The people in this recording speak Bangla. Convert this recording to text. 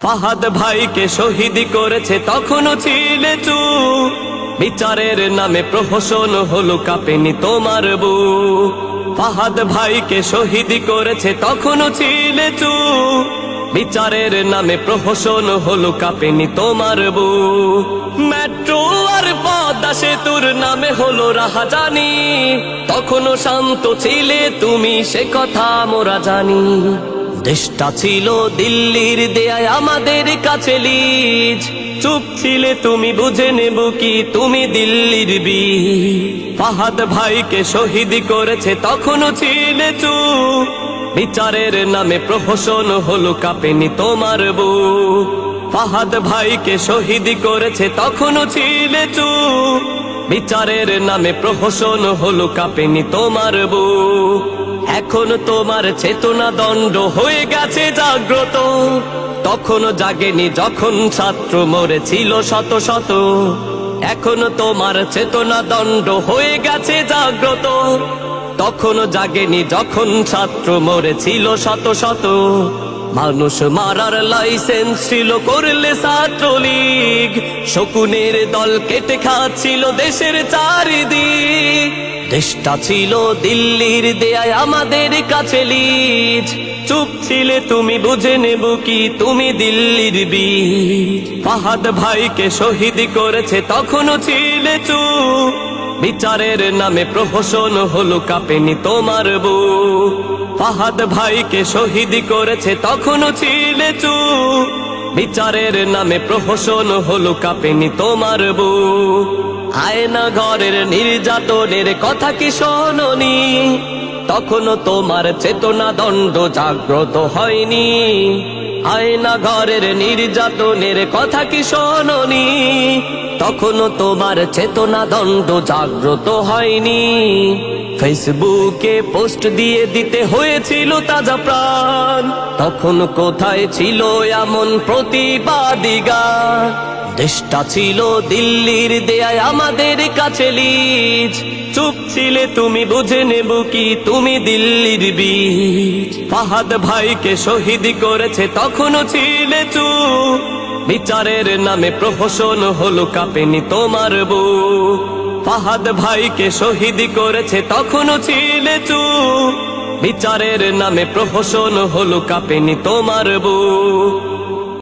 ফাহাদ ভাইকে শহীদ করেছে তখনও ছিলে বিচারের নামে প্রহসন হলো কাপেনি তোমার বু। ফাহাদ ভাইকে শহীদ করেছে তখনও ছিলে বিচারের নামে প্রহসন হলো কাঁপেনি তোমার বু। মেট্রো আর পদ্মা সেতুর নামে হলো রাহাজানি। তখনও শান্ত ছিলে তুমি সে কথা মোরা জানি। দেশটা ছিল দিল্লির দেয়ায় আমাদের কাছে লিজ। চুপ ছিলে তুমি, বুঝে নেব কি তুমি দিল্লির বি ফাহাদ ভাইকে শহীদ করেছে, তখনও ছিলে বিচারের নামে প্রহসন হলো, কাঁপেনি তোমার বউ ফাহাদ ভাইকে শহীদ করেছে, তখনও ছিলে বিচারের নামে প্রহসন হলো কাঁপেনি তোমার বউ এখন তোমার চেতনা দণ্ড হয়ে গেছে জাগ্রত। তখনও জাগেনি যখন ছাত্র মরেছিল শত শত। এখন তোমার চেতনা দণ্ড হয়ে গেছে জাগ্রত। তখনও জাগেনি যখন ছাত্র মরেছিল শত শত। মানুষ মারার লাইসেন্স ছিল করলে ছাত্রলীগ। শকুনের দল কেটে খাচ্ছিল দেশের চারিদিক। দেশটা ছিল দিল্লির দেয়ায় আমাদের কাছে লিজ। চুপ ছিলে তুমি, বুঝে নেব কি তুমি দিল্লির বীর। ফাহাদ ভাইকে শহীদ করেছে, তখনও ছিলে চুপ। বিচারের নামে প্রহসন হলো কাঁপেনি তোমার বউ ফাহাদ ভাইকে শহীদ করেছে তখনও ছিলে চুপ। বিচারের নামে প্রহসন হলো কাঁপেনি তোমার বউ আয়না ঘরের নির্যাতনের কথা কি শোনি তখনও তোমার চেতনা দণ্ড জাগ্রত হয়নি। আয়না ঘরের নির্যাতনের কথা কি শোনি তখনও তোমার চেতনা দণ্ড জাগ্রত হয়নি। ফেসবুকে পোস্ট দিয়ে দিতে হয়েছিল তাজা প্রাণ। তখন কোথায় ছিল এমন প্রতিবাদিগা দেশটা ছিল দিল্লির দেয়ায় আমাদের কাছে লিজ। চুপ ছিলে তুমি, বুঝে নেব কি তুমি দিল্লির বীজ ফাহাদ ভাইকে শহীদ করেছে, তখনও ছিলে চুপ। বিচারের নামে প্রহসন হলো কাঁপেনি তোমার বউ ফাহাদ ভাইকে শহীদ করেছে, তখনও ছিলে চুপ। বিচারের নামে প্রহসন হলো কাঁপেনি তোমার বউ